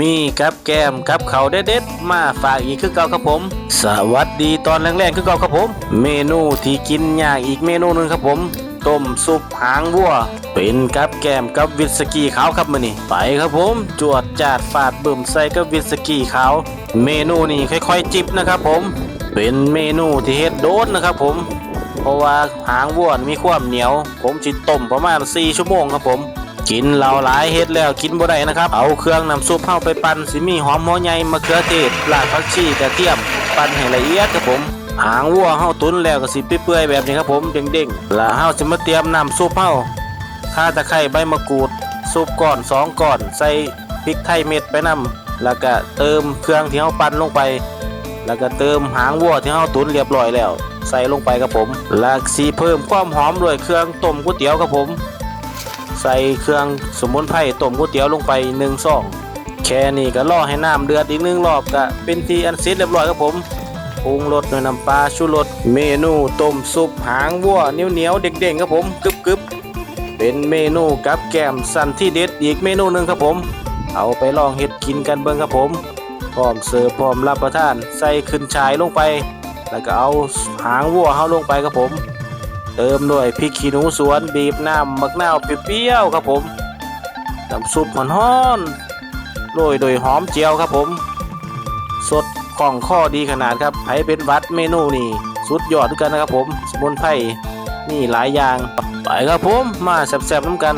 มีกับแก้มกับเขาเด็ดๆมาฝากอีกคือเก่าครับผม สวัสดีตอนแรกๆคือเก่าครับผม เมนูที่กินยากอีกเมนูหนึงครับผมต้มซุปหางวัว เป็นกับแก้มกับวิสกี้ขาวครับมือนี้ไปครับผม จวดจาดฟาดบึ่มใส่กับวิสกี้ขาว เมนูนี้ค่อยๆจิบนะครับผม เป็นเมนูที่เฮ็ดโดนนะครับผม เพราะว่าหางวัวมีความเหนียว ผมจิต้มประมาณ 4 ชั่วโมงครับผม กินเหล่าหลายเฮ็ดแล้วกินบ่ได้นะครับ เอาเครื่องน้ำซุปเข้าไปปั่นสิมีหอมหัวใหญ่มะเขือเทศรากผักชีกระเทียม ปั่นให้ละเอียดครับผมหางวัวเฮาตุ๋นแล้วก็สิเปื่อยๆแบบนี้ครับผมเด้งๆแล้วเฮาสิมาเตรียมน้ำซุปเฮาข่าตะไคร้ใบมะกรูดซุปก่อนสองก่อน ใส่พริกไทยเม็ดไปนํแล้วก็เติมเครื่องที่เฮาปั่นลงไป แล้วก็เติมหางวัวที่เฮาตุ๋นเรียบร้อยแล้ว ใส่ลงไปครับผมแล้วสีเพิ่มความหอมด้วยเครื่องต้มก๋วยเตี๋ยวครับผม ใส่เครื่องสมุนไพรต้มก๋วยเตี๋ยวลงไปหนึ่งซองแค่นี้ก็รอให้น้ำเดือดอีกหนึ่งรอบก็เป็นทีอันเสร็จเรียบร้อยครับผมปรุงรสด้วยน้ำปลาชูรสเมนูต้มซุปหางวัวเหนียวเหนียวๆเด้งๆครับผมกึบกึบๆเป็นเมนูกับแก้มสันที่เด็ดอีกเมนูหนึ่งครับผม เอาไปลองเฮ็ดกินกันเบิ่งครับผมพร้อมเสิร์ฟพร้อมรับประทาน ใส่ขึ้นฉายลงไป แล้วก็เอาหางวัวเฮาลงไปครับผม เติมด้วยพริกขี้หนูสวนบีบน้ำมะนาวเปรี้ยวๆครับผมน้ำซุปมันฮ้อนโรยโดยหอมเจียวครับผม สดของข้อดีขนาดครับไผเป็นวัดเมนูนี่สุดยอดด้วยกันนะครับผม สมุนไพรนี่หลายอย่างไปครับผมมาแซ่บๆน้ำกัน